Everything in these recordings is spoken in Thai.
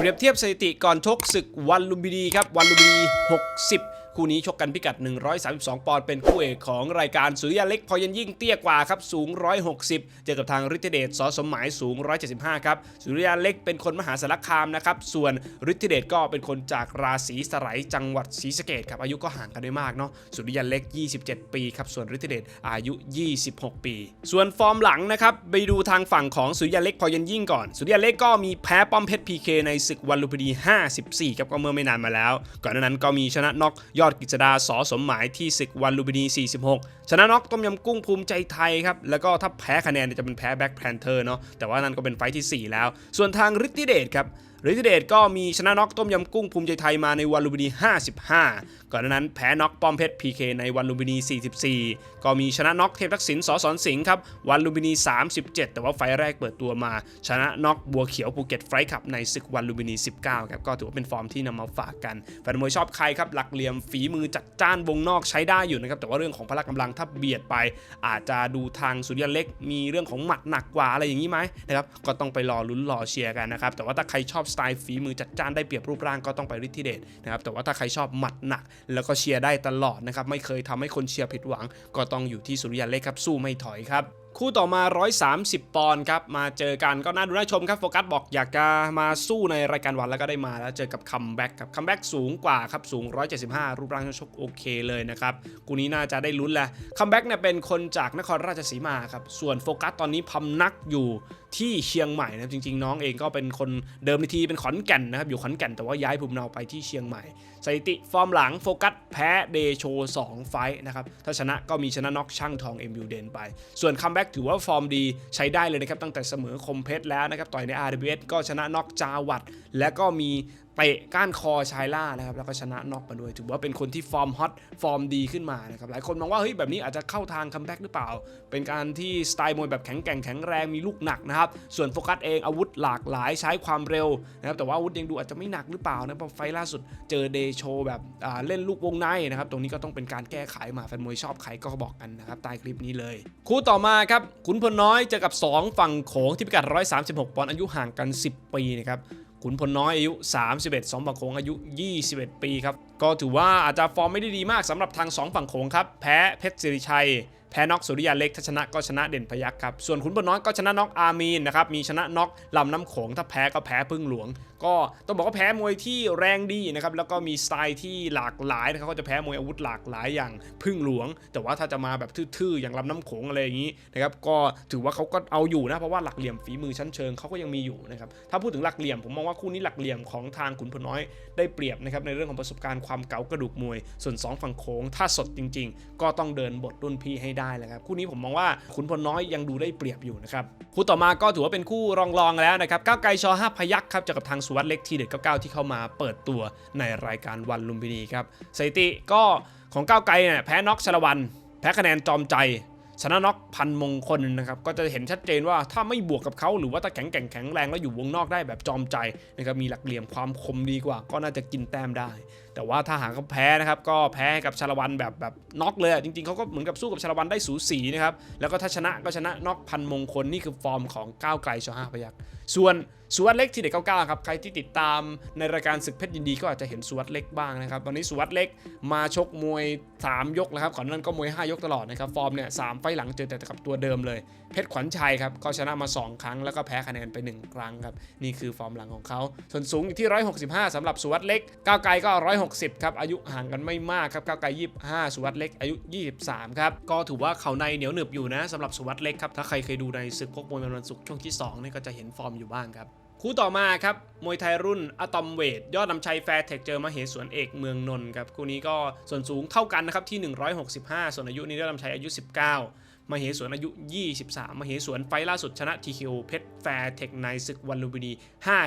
เปรียบเทียบสถิติก่อนชกศึกวันลุมพินีครับวันลุมพินี60 คู่นี้ชกกันพิกัด 132 ปอนด์เป็นคู่เอกของรายการสุริยาเล็กพอยันยิ่งเตี้ยกว่าครับสูง 160 เจอกับทางฤทธิเดชสอสมหมายสูง 175 ครับสุริยาเล็กเป็นคนมหาสารคามนะครับส่วนฤทธิเดชก็เป็นคนจากราศีสไลจังหวัดศรีสะเกดครับอายุก็ห่างกันไม่มากเนาะสุริยาเล็ก 27 ปีครับส่วนฤทธิเดชอายุ 26 ปี ส่วนฟอร์มหลังนะครับไปดูทางฝั่งของสุริยาเล็กพอยันยิ่งก่อน สุริยาเล็กก็มีแพ้ป้อมเพชรพีเคในศึกวันลุมพินี 54ครับก็เมื่อไม่นานมาแล้ว ก่อนหน้านั้นก็มีชนะน็อกยอดกฤษดาสอสมหมายที่ศึกวันลูบินี 46 ชนะน็อกต้มยำกุ้งภูมิใจไทยครับ แล้วก็ถ้าแพ้คะแนนจะเป็นแพ้แบ็คแพนเทอร์เนาะแต่ว่านั่นก็เป็นไฟท์ที่ 4 แล้ว ส่วนทางฤทธิเดชครับ ฤทธิเดชก็มีชนะน็อกต้มยำกุ้งภูมิใจไทยมาในวันลุมพินี 55 ก่อนหน้านั้นแพ้น็อกป้อมเพชร PK ในวันลุมพินี 44 ก็มีชนะน็อกเทพทักษิณสอสอนสิงห์ครับวันลุมพินี 37 แต่ว่าไฟแรกเปิดตัวมา ชนะน็อกบัวเขียวภูเก็ตไฟขับในศึกวันลุมพินี 19 ครับก็ถือว่าเป็นฟอร์มที่นำมาฝากกันแฟนมวยชอบใครครับหลักเหลี่ยมฝีมือจัดจ้านวงนอกใช้ได้อยู่นะครับแต่ว่าเรื่องของพละกำลังถ้าเบียดไป อาจจะดูทางสุริยะเล็ก มีเรื่องของหมัดหนักกว่าอะไรอย่างนี้ไหมนะครับก็ต้องไปรอลุ้นรอเชียร์กันนะครับแต่ว่าถ้าใครชอบสไตล์ฝีมือจัดจ้านได้เปรียบรูปร่างก็ต้องไปฤทธิเดชนะครับแต่ว่าถ้าใครชอบหมัดหนัก แล้วก็เชียร์ได้ตลอดนะครับไม่เคยทำให้คนเชียร์ผิดหวัง ก็ต้องอยู่ที่สุริยันเล็กครับสู้ไม่ถอยครับ คู่ต่อมา 130 ปอนด์ครับ มาเจอกันก็น่าดูน่าชมครับโฟกัสบอกอยากจะมาสู้ในรายการวันแล้วก็ได้มาแล้วเจอกับคัมแบ็กครับคัมแบ็กสูงกว่าครับ สูง 175 รูปร่างชกโอเคเลยนะครับคู่นี้น่าจะได้ลุ้นแหละคัมแบ็กเนี่ยเป็นคนจากนครราชสีมาครับ ส่วนโฟกัสตอนนี้พำนักอยู่ที่เชียงใหม่นะครับจริง ๆ น้องเองก็เป็นคนเดิมทีเป็นขอนแก่นนะครับอยู่ขอนแก่นแต่ว่าย้ายภูมิเนาไปที่เชียงใหม่สถิติฟอร์มหลังโฟกัสแพ้เดโช2ไฟท์นะครับถ้าชนะก็มีชนะน็อกช่างทอง MU เดนไป ส่วนคัมแบ็กถือว่าฟอร์มดีใช้ได้เลยนะครับตั้งแต่เสมอคมเพชรแล้วนะครับต่อยใน RWS ก็ชนะน็อกจาวัดและก็มี เตะก้านคอชายล่านะครับแล้วก็ชนะน็อกมาด้วย ถือว่าเป็นคนที่ฟอร์มฮอตฟอร์มดีขึ้นมานะครับหลายคนมองว่าเฮ้ยแบบนี้อาจจะเข้าทางคัมแบ็กหรือเปล่า เป็นการที่สไตล์มวยแบบแข็งแกร่งแข็งแรงมีลูกหนักนะครับส่วนโฟกัสเองอาวุธหลากหลายใช้ความเร็วนะครับแต่ว่าอาวุธยังดูอาจจะไม่หนักหรือเปล่านะเพราะไฟล่าสุดเจอเดโชแบบเล่นลูกวงในนะครับตรงนี้ก็ต้องเป็นการแก้ไขมาแฟนมวยชอบใครก็บอกกันนะครับใต้คลิปนี้เลย คู่ต่อมาครับขุนพลน้อยเจอกับ 2 ฝั่งโขงที่พิกัด 136 ปอนด์อายุห่างกัน 10 ปีนะครับ ขุนพลน้อยอายุ 31 2ฝั่งโขงอายุ 21 ปีครับ ก็ถือว่าอาจจะฟอร์มไม่ได้ดีมากสำหรับทาง 2 ฝั่งโขงครับ แพ้เพชรสิริชัย แพ้น็อกสุริยาเล็กถ้าชนะก็ชนะเด่นพยักครับ ส่วนขุนพลน้อยก็ชนะน็อกอามีนนะครับ มีชนะน็อกลำน้ำโขงถ้าแพ้ก็แพ้พึ่งหลวง ก็ต้องบอกว่าแพ้มวยที่แรงดีนะครับ แล้วก็มีสไตล์ที่หลากหลายนะครับก็จะแพ้มวยอาวุธหลากหลายอย่างพึ่งหลวง แต่ว่าถ้าจะมาแบบทื่อๆอย่างลำน้ำโขงอะไรอย่างนี้นะครับ ก็ถือว่าเขาก็เอาอยู่นะ เพราะว่าหลักเหลี่ยมฝีมือชั้นเชิงเขาก็ยังมีอยู่นะครับ ถ้าพูดถึงหลักเหลี่ยมผมมองว่าคู่นี้หลักเหลี่ยมของทางขุนพลน้อย ได้เปรียบนะครับในเรื่องของประสบการณ์ความเก๋ากระดูกมวย ส่วนสองฝั่งโขงถ้าสดจริง ๆ ก็ต้องเดินบทรุ่นพี่ให้ได้แหละครับคู่นี้ผมมองว่าขุนพลน้อยยังดูได้เปรียบอยู่นะครับคู่ต่อมาก็ถือว่าเป็นคู่รองๆแล้วนะครับก้าวไกลชอห้าพยักครับเจอกับทางสุวัสด์เล็กทีเด็ด99ที่เข้ามาเปิดตัวในรายการวันลุมพินีครับสถิติก็ของก้าวไกลเนี่ยแพ้น็อกชลวัน แพ้คะแนนจอมใจ ชนะน็อกพันมงคลนะครับก็จะเห็นชัดเจนว่าถ้าไม่บวกกับเขาหรือว่าถ้าแข็งแกร่งแข็งแรงแล้วอยู่วงนอกได้แบบจอมใจนะครับมีหลักเหลี่ยมความคมดีกว่า ก็น่าจะกินแต้มได้ แต่ว่าถ้าหากเขาแพ้นะครับก็แพ้กับชาละวันแบบแบบน็อกเลยจริงๆเขาก็เหมือนกับสู้กับชาละวันได้สูสีนะครับแล้วก็ถ้าชนะก็ชนะน็อกพันมงคลนี่คือฟอร์มของก้าวไกลชอห้าพยัก ส่วนสุวัสด์เล็กทีเด็ด99ครับ ใครที่ติดตามในรายการศึกเพชรยินดีก็อาจจะเห็นสุวัสด์เล็กบ้างนะครับตอนนี้สุวัสด์เล็กมาชกมวย 3 ยกแล้วครับก่อนนั้นก็มวย 5 ยกตลอดนะครับ ฟอร์มเนี่ยสามไฟหลังเจอแต่กับตัวเดิมเลย เพชรขวัญชัยครับ ก็ชนะมา 2 ครั้งแล้วก็แพ้คะแนนไป 1 ครั้งครับ นี่คือฟอร์มหลังของเขา ส่วนสูงอยู่ที่ 165สำหรับสุวัสด์เล็ก ก้าวไกลก็ 160 ครับ อายุห่างกันไม่มากครับ ก้าวไกล 25 สุวัสด์เล็ก อายุ 23 ครับ ก็ถือว่าเขาในเหนียวหนึบอยู่นะสำหรับสุวัสด์เล็กครับ ถ้าใครเคยดูในศึกพกมวยมันวันศุกร์ช่วงที่2นี่ก็จะเห็นฟอร์มอยู่บ้างครับ คู่ต่อมาครับมวยไทยรุ่นอะตอมเวทยอดนำชัยแฟร์เทคเจอมาเหสวนเอกเมืองนนท์ครับคู่นี้ก็ส่วนสูงเท่ากันนะครับที่ 165 ส่วนอายุนี้ยอดนำชัยอายุ 19 มเหสวนอายุ 23 มเหสวนไฟล์ล่าสุดชนะ TKO เพชรแฟร์เทคในศึกวันลุมพินี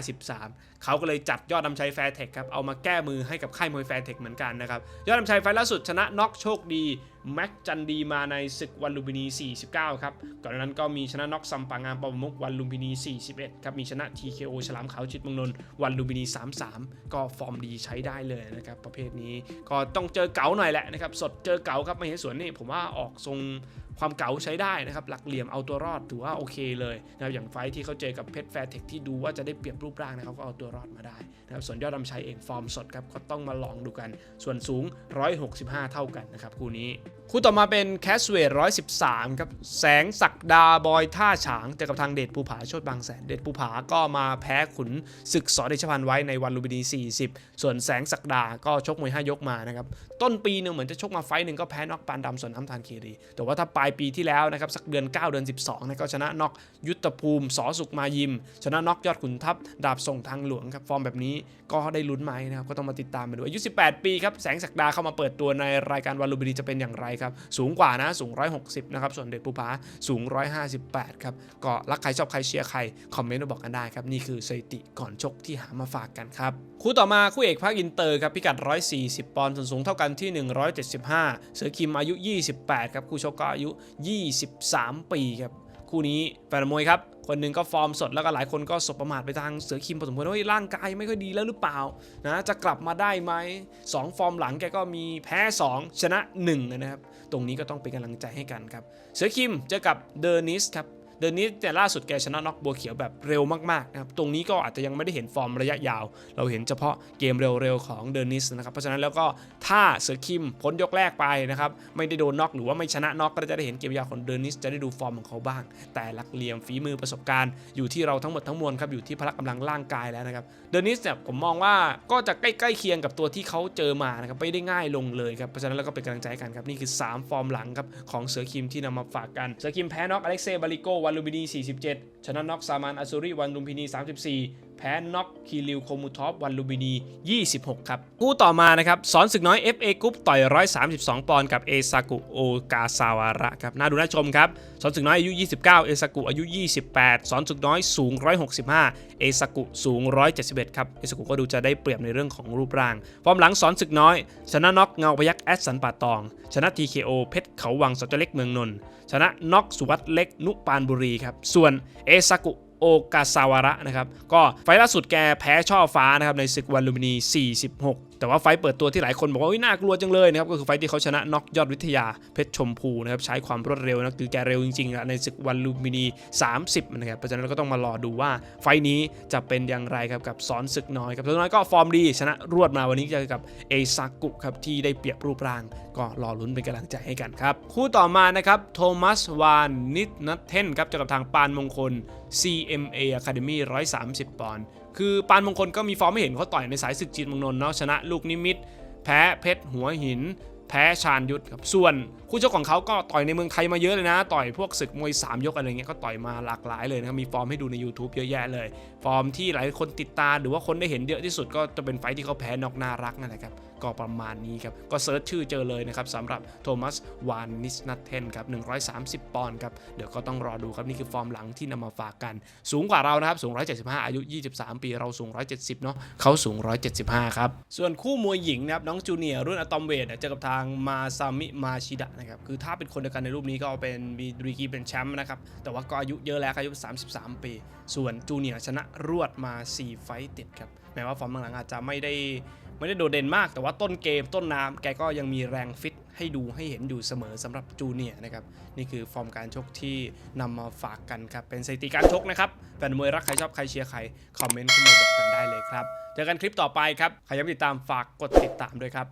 53 เขาก็เลยจัดยอดนำชัยแฟร์เทคครับ เอามาแก้มือให้กับค่ายมวยแฟร์เทคเหมือนกันนะครับ ยอดนำชัยไฟล์ล่าสุดชนะน็อกโชคดี แม็กจันดีมาในศึกวันลุมพินี 49 ครับ ก่อนหน้านั้นก็มีชนะน็อกซัมปางามปอมมุกวันลุมพินี 41 ครับ มีชนะ TKO ฉลามขาวจิตมงนนวันลุมพินี 33 ก็ฟอร์มดีใช้ได้เลยนะครับประเภทนี้ ก็ต้องเจอเก๋าหน่อยแหละนะครับ สดเจอเก๋าครับม่เห็นสวนนี่ผมว่าออกทรง ความเก๋าใช้ได้นะครับหลักเหลี่ยมเอาตัวรอดถือว่าโอเคเลยนะครับอย่างไฟที่เขาเจอกับเพชรแฟร์เทคที่ดูว่าจะได้เปรียบรูปร่างนะครับก็เอาตัวรอดมาได้นะครับส่วนยอดดำชัยเองฟอร์มสดครับก็ต้องมาลองดูกัน ส่วนสูง 165 เท่ากันนะครับคู่นี้คู่ต่อมาเป็นแคสเวท113ครับแสงศักดาบอยท่าฉางเจอกับทางเดชภูผาโชดบางแสนเดชภูผาก็มาแพ้ขุนศึกสอเดชพันไว้ในวันลุมพินี 40 ส่วนแสงศักดาก็ชกมวย5ยกมานะครับต้นปีหนึงเหมือนจะชกมาไฟหนึ่งก็แพ้นอกปานดำส่วนน้ำทานคีรีแต่ว่าถ้าปลายปีที่แล้วนะครับสักเดือน 9 เดือน 12นะก็ชนะน็อกยุทธภูมิสอสุกมายิม ชนะน็อกยอดขุนทัพดาบส่งทางหลวงครับฟอร์มแบบนี้ก็ได้ลุ้นไหมนะครับก็ต้องมาติดตามมาดูอายุ 18 ปีครับแสงศักดาเข้ามาเปิดตัวในรายการวันลุมพินีจะเป็นอย่างไรครับสูงกว่านะสูง 160 นะครับส่วนเดชภูผาสูง 158 ครับก็รักใครชอบใครเชียร์ใครคอมเมนต์มาบอกกันได้ครับนี่คือสถิติก่อนชกที่หามาฝากกันครับคู่ต่อมาคู่เอกภาคอินเตอร์ครับพิกัด 140 ปอนด์ส่วนสูงเท่ากันที่ 175 เสือคิมอายุ 28 ครับคู่ชกก็อายุ23 ปีครับ คู่นี้แฟนมวยครับ คนหนึ่งก็ฟอร์มสดแล้วก็หลายคนก็สบประมาทไปทางเสือคิมพอสมควรว่าร่างกายไม่ค่อยดีแล้วหรือเปล่านะจะกลับมาได้ไหมสองฟอร์มหลังแกก็มีแพ้ 2 ชนะ 1 นะครับ ตรงนี้ก็ต้องเป็นกำลังใจให้กันครับ เสือคิมเจอกับเดอร์นิสครับ เดือนนี้แต่ล่าสุดแกชนะน็อกบัวเขียวแบบเร็วมากๆนะครับตรงนี้ก็อาจจะยังไม่ได้เห็นฟอร์มระยะยาว เราเห็นเฉพาะเกมเร็วๆของเดนิสนะครับเพราะฉะนั้นแล้วก็ถ้าเสือคิมพ้นยกแรกไปนะครับไม่ได้โดนน็อกหรือว่าไม่ชนะน็อกก็จะได้เห็นเกมยาวของเดนิสจะได้ดูฟอร์มของเขาบ้าง แต่หลักเหลี่ยมฝีมือประสบการณ์ อยู่ที่เราทั้งหมดทั้งมวลครับอยู่ที่พละกำลังร่างกายแล้วนะครับเดนิสเนี่ยผมมองว่าก็จะใกล้ๆเคียงกับตัวที่เขาเจอมานะครับไม่ได้ง่ายลงเลยครับเพราะฉะนั้นแล้วก็เป็นกำลังใจกันครับนี่คือ 3 ฟอร์มหลังครับของเสือคิมที่นำมาฝากกันเสือคิมแพ้น็อกอเล็กเซ่บาริโกวันลูบินี 47 ชนะน็อกซามานอัซูริวันลุมพินี 34 แพ้น็อกคีริวโคมูทอฟวันลูบินี 26 ครับ คู่ต่อมานะครับสอนศึกน้อย FA กรุ๊ปต่อย 132 ปอนด์กับเอซากุโอกาซาวาระครับ น่าดูน่าชมครับ สอนศึกน้อยอายุ 29 เอซากุอายุ 28 สอนศึกน้อยสูง 165 เอซากุสูง 171 ครับ เอซากุก็ดูจะได้เปรียบในเรื่องของรูปร่าง ฟอร์มหลังสอนศึกน้อย ชนะน็อกเงาพยักแอดสันป่าตอง ชนะ TKO เพชรเขาวังสจเล็กเมืองนนท์ชนะน็อกสุวัตเล็กนุปานบุรีครับ ส่วนเอซากุ โอกาซาวาระนะครับ ก็ไฟล์ล่าสุดแกแพ้ช่อฟ้านะครับในศึกวันลูมินี 46 แต่ว่าไฟเปิดตัวที่หลายคนบอกว่าอุ๊ยน่ากลัวจังเลยนะครับก็คือไฟที่เขาชนะน็อกยอดวิทยาเพชรชมพูนะครับใช้ความรวดเร็วนะคือแกเร็วจริงๆในศึกวันลูมินี 30นะครับเพราะฉะนั้นเราก็ต้องมารอดูว่าไฟนี้จะเป็นอย่างไรครับกับสอนศึกน้อยครับศึกน้อยก็ฟอร์มดีชนะรวดมาวันนี้เจอกับเอซากุครับที่ได้เปรียบรูปร่าง ก็รอลุ้นเป็นกำลังใจให้กันครับคู่ต่อมานะครับโทมัสวานนิดนัทเทนครับเจอกับทางปานมงคล CMA Academy 130 ปอนด์คือปานมงคลก็มีฟอร์มไม่เห็นเขาต่อยในสายศึกจีนมงนนเนาะชนะลูกนิมิต แพ้เพชรหัวหิน แพ้ชาญยุทธครับส่วนคู่ชกของเขาก็ต่อยในเมืองไทยมาเยอะเลยนะ ต่อยพวกศึกมวย 3 ยกอะไรเงี้ยก็ต่อยมาหลากหลายเลยนะครับมีฟอร์มให้ดูใน YouTube เยอะแยะเลย ฟอร์มที่หลายคนติดตาหรือว่าคนได้เห็นเยอะที่สุดก็จะเป็นไฟท์ที่เขาแพ้นอกน่ารักนั่นแหละครับก็ประมาณนี้ครับ ก็เซิร์ชชื่อเจอเลยนะครับสำหรับโทมัสวานนิสนัทเทนครับ130 ปอนด์ครับ เดี๋ยวก็ต้องรอดูครับ นี่คือฟอร์มหลังที่นำมาฝากกัน สูงกว่าเรานะครับ สูง 175 อายุ 23 ปี เราสูง 170 เนาะเขาสูง 175 ครับ ส่วนคู่มวยหญิงนะครับ น้องจูเนียร์รุ่นอะตอมเวทเจอกับทางมาซามิมาชิดะนะครับคือถ้าเป็นคนเดียวกันในรูปนี้ก็เป็นมีดรีกีเป็นแชมป์นะครับแต่ว่าก็อายุเยอะแล้วอายุ 33 ปี ส่วนจูเนียชนะรวดมา 4 ไฟต์ติดครับแม้ว่าฟอร์มหลังๆอาจจะไม่ได้ไม่ได้โดดเด่นมาก แต่ว่าต้นเกมต้นน้ำแกก็ยังมีแรงฟิตให้ดูให้เห็นอยู่เสมอสำหรับจูเนียนะครับนี่คือฟอร์มการชกที่นำมาฝากกันครับเป็นสถิติการชกนะครับแฟนมวยรักใครชอบใครเชียร์ใครคอมเมนต์เข้ามาบอกกันได้เลยครับเจอกันคลิปต่อไปครับใครยังติดตามฝากกดติดตามด้วยครับ